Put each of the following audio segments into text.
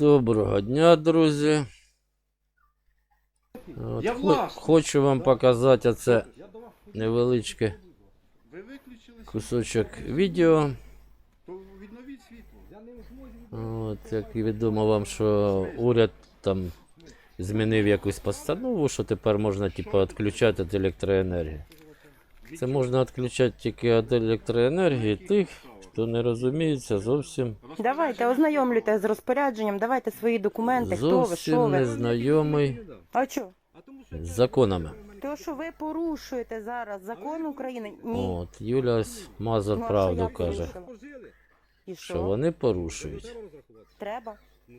Доброго дня, друзі. От, Я власник. хочу вам показати оце невеличке кусочок відео. От, як відомо вам, що уряд там змінив якусь постанову, що тепер можна типу, відключати від електроенергії. Це можна відключати тільки від електроенергії тих, хто не розуміється зовсім, Давайте, ознайомлюйте з розпорядженням, давайте свої документи, хто ви, що зовсім ви. незнайомий А що? з законами. То, що ви порушуєте зараз закон України? Ні. От, Юля ось Ну, а що правду каже, порушила? І що що? вони порушують. Треба?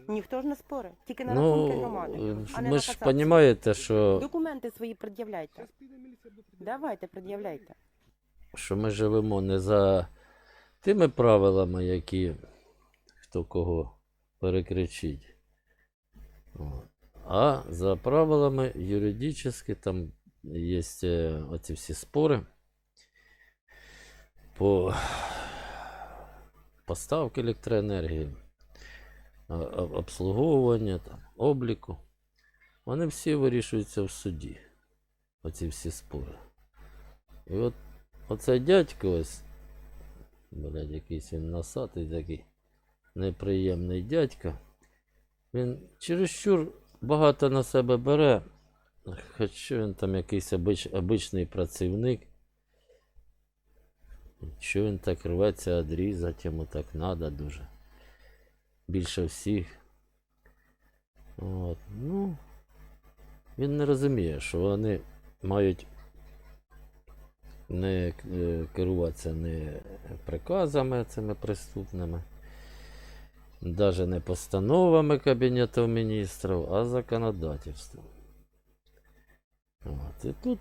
Ніхто ж не спорить, тільки на рахунки Ну, громади. а не ви на ж касацію. розумієте, що, Документи свої пред'являйте. Давайте, пред'являйте. що ми живемо не за тими правилами, які хто кого перекричить, а за правилами юридичні, там є е, оці всі спори по поставки електроенергії, обслуговування, там, обліку. Вони всі вирішуються в суді. Оці всі спори. І от оцей дядько ось, блядь, якийсь він носатий такий неприємний дядько. Він чересчур багато на себе бере, хоча він там якийсь обич, обичний працівник. Що він так рветься відрізати, йому так треба дуже. Більше всіх. От, ну, він не розуміє, що вони мають не е, керуватися не приказами цими преступними, навіть не постановами Кабінету міністрів, а законодавством. От, і тут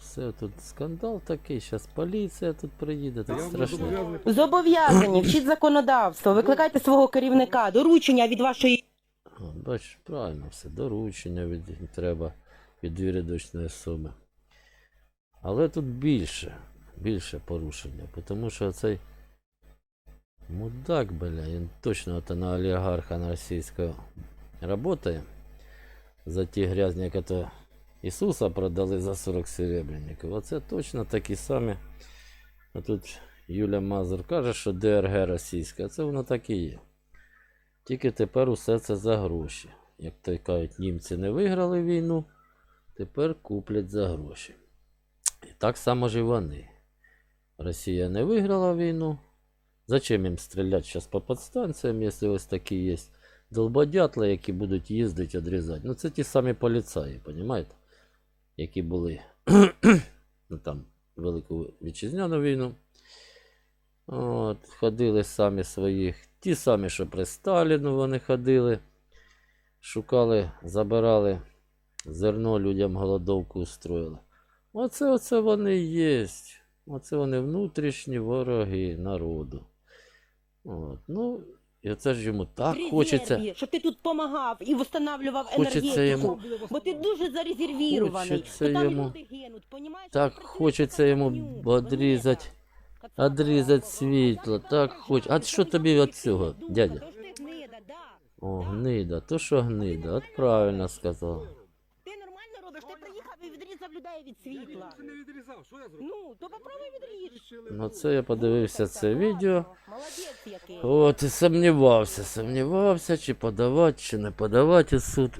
все тут скандал такий, зараз поліція тут приїде, тут страшно. Зобов'язані, вчіть законодавство, викликайте свого керівника, доручення від вашої. Бачиш, правильно все, доручення від, треба від юридичної особи. Але тут більше, більше порушення, тому що цей мудак, бля, він точно это на олігарха на російського работає. За ті грязні, які Ісуса продали за 40 серебряників. Оце точно такі самі. А тут Юля Мазур каже, що ДРГ російська, це воно так і є. Тільки тепер усе це за гроші. Як то кажуть, німці не виграли війну, тепер куплять за гроші. Так само ж і вони. Росія не виграла війну. Зачем їм стріляти зараз по подстанціям, якщо ось такі є долбодятли, які будуть їздити, відрізати. Ну це ті самі поліцаї, розумієте? Які були ну, там, Велику Вітчизняну війну. От, ходили самі своїх. Ті самі, що при Сталіну вони ходили, шукали, забирали зерно людям голодовку устроїли. Оце, оце вони є. Оце вони внутрішні вороги народу. От, ну, і оце ж йому так хочеться. Щоб ти тут помагав і встановлював Хочеться енергетику. йому- Бо ти дуже зарезервірований. Хочеться Бо там йому- люди гинуть, понімаєш? Так Ти хочеться працюєш йому на коню, одрізати, одрізати світло. Так хоче. А що тобі від цього, дядя? То ти гнида, да. О, гнида, то що гнида, от правильно сказав. Ти нормально робиш, ти приїхав і відрізав людей від світла. не відрізав, що я зробив? Ну, то попробуй відріж. Ну це я подивився це відео. Молодець який. От і сумнівався, сумнівався, чи подавати, чи не подавати у суд.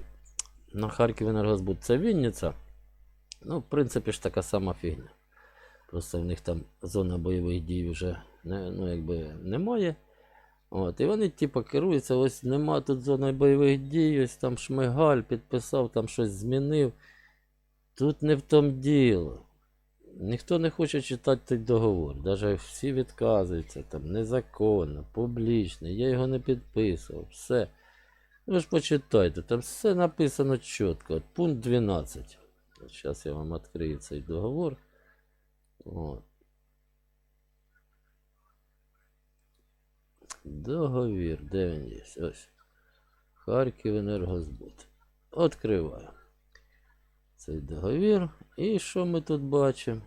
На Харків Енергозбуд це Вінниця. Ну, в принципі ж така сама фігня. Просто в них там зона бойових дій вже не, ну, якби, немає. От, і вони, типу, керуються, ось нема тут зони бойових дій, ось там Шмигаль підписав, там щось змінив. Тут не в тому діло. Ніхто не хоче читати той договор. Навіть всі відказуються, там незаконно, публічно, я його не підписував, все. Ви ж почитайте, там все написано чітко. От, пункт 12. Зараз я вам відкрию цей договор. От. Договір, де він є? Ось. Харків Енергозбут. Відкриваю цей договір. І що ми тут бачимо?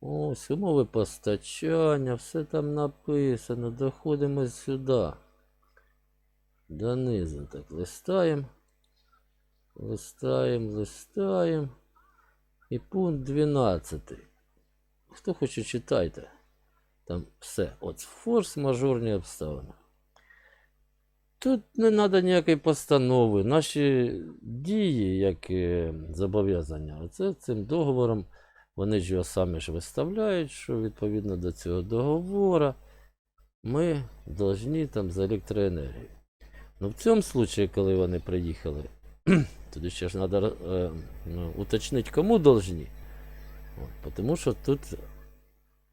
Ось, умови постачання, все там написано. Доходимо сюди. донизу так листаємо. Листаємо, листаємо. І пункт 12. Хто хоче, читайте. Там все. От форс-мажорні обставини. Тут не треба ніякої постанови. Наші дії, як е, зобов'язання, оце цим договором, вони ж його самі ж виставляють, що відповідно до цього договору ми повинні там за електроенергію. Ну в цьому випадку, коли вони приїхали, тоді ще ж треба е, ну, уточнити, кому. От, тому що тут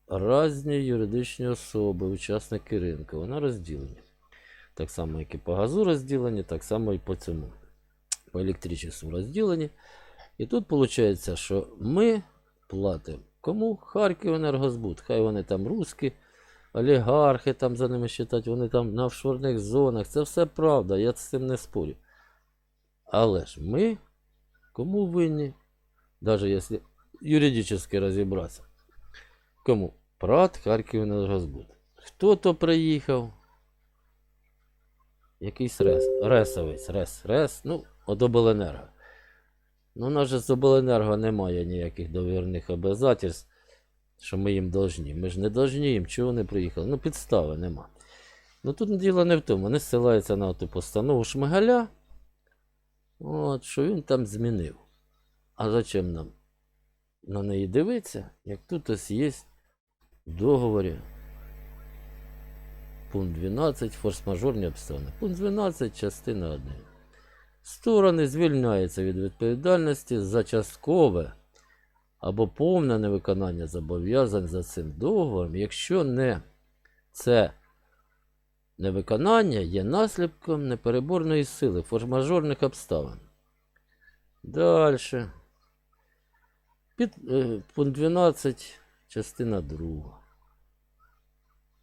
різні юридичні особи, учасники ринку, вони розділені. Так само, як і по газу розділені, так само і по цьому. По електричеству розділені. І тут виходить, що ми платимо кому? Харків енергозбут. Хай вони там русські, олігархи там за ними вважають, вони там на офшорних зонах. Це все правда, я з цим не спорю. Але ж ми кому винні? Навіть якщо юридично розібратися. Кому? Прат, Харків енергозбут. Хто то приїхав? Якийсь рес, ресовець, рес, рес, ну, от обленерго. Ну, у нас же з обленерго немає ніяких довірних обов'язательств, що ми їм должні. Ми ж не должні їм, чого вони приїхали. Ну, підстави нема. Ну тут діло не в тому. Вони ссилаються на ту постанову Шмигаля, от, що він там змінив. А зачем нам на неї дивитися, як тут ось є в договорі Пункт 12. Форс-мажорні обставини. Пункт 12, частина 1. Сторони звільняються від відповідальності за часткове або повне невиконання зобов'язань за цим договором, якщо не це невиконання є наслідком непереборної сили форс-мажорних обставин. Далі. Під, е, пункт 12, частина 2.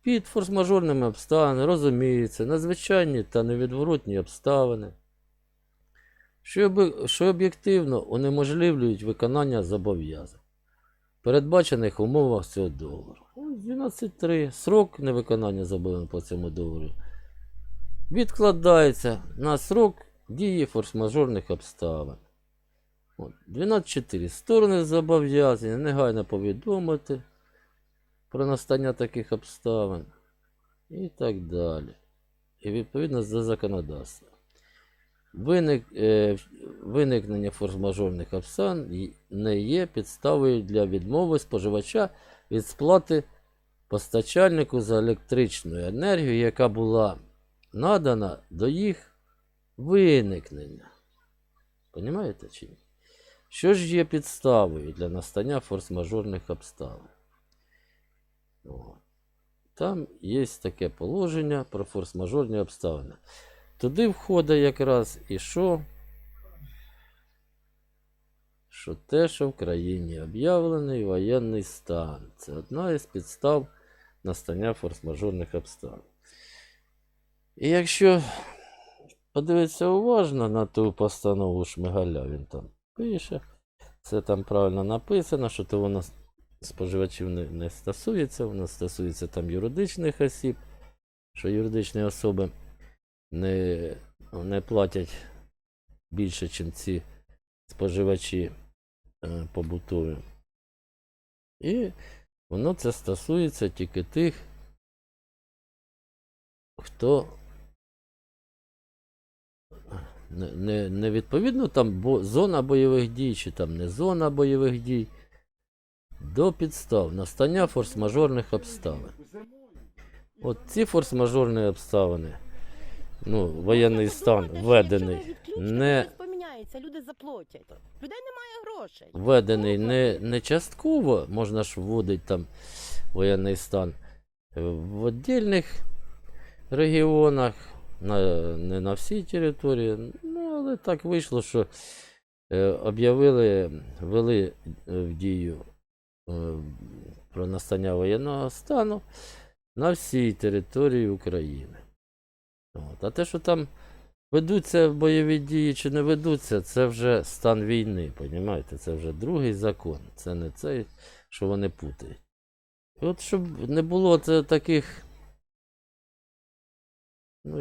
Під форс-мажорними обставинами розуміються надзвичайні та невідворотні обставини, що, об'єктивно унеможливлюють виконання зобов'язань, передбачених в умовах цього договору. Ось 12.3. Срок невиконання зобов'язань по цьому договору відкладається на срок дії форс-мажорних обставин. От, 12.4. Сторони зобов'язані негайно повідомити про настання таких обставин і так далі. І відповідно до законодавства. Виник, е, виникнення форс-мажорних обставин не є підставою для відмови споживача від сплати постачальнику за електричну енергію, яка була надана до їх виникнення. Понімаєте чи ні? Що ж є підставою для настання форс-мажорних обставин? Там є таке положення про форс-мажорні обставини. Туди входить якраз і що? Що те, що в країні об'явлений воєнний стан. Це одна із підстав настання форс-мажорних обставин. І якщо подивитися уважно на ту постанову Шмигаля, він там пише, це там правильно написано, що то воно споживачів не, не стосується, воно стосується там юридичних осіб, що юридичні особи не, не платять більше, ніж ці споживачі е, побутові. І воно це стосується тільки тих, хто не, не, не відповідно там бо, зона бойових дій, чи там не зона бойових дій до підстав настання форс-мажорних обставин. От ці форс-мажорні обставини, ну, воєнний стан введений, не поміняється, люди заплатять. Людей немає грошей. введений не, не частково, можна ж вводити там воєнний стан в віддільних регіонах, на, не на всій території. Ну, але так вийшло, що е, об'явили, ввели е, в дію про настання воєнного стану на всій території України. От. А те, що там ведуться бойові дії чи не ведуться, це вже стан війни, понімаєте? Це вже другий закон. Це не цей, що вони путають. І от щоб не було таких, ну, як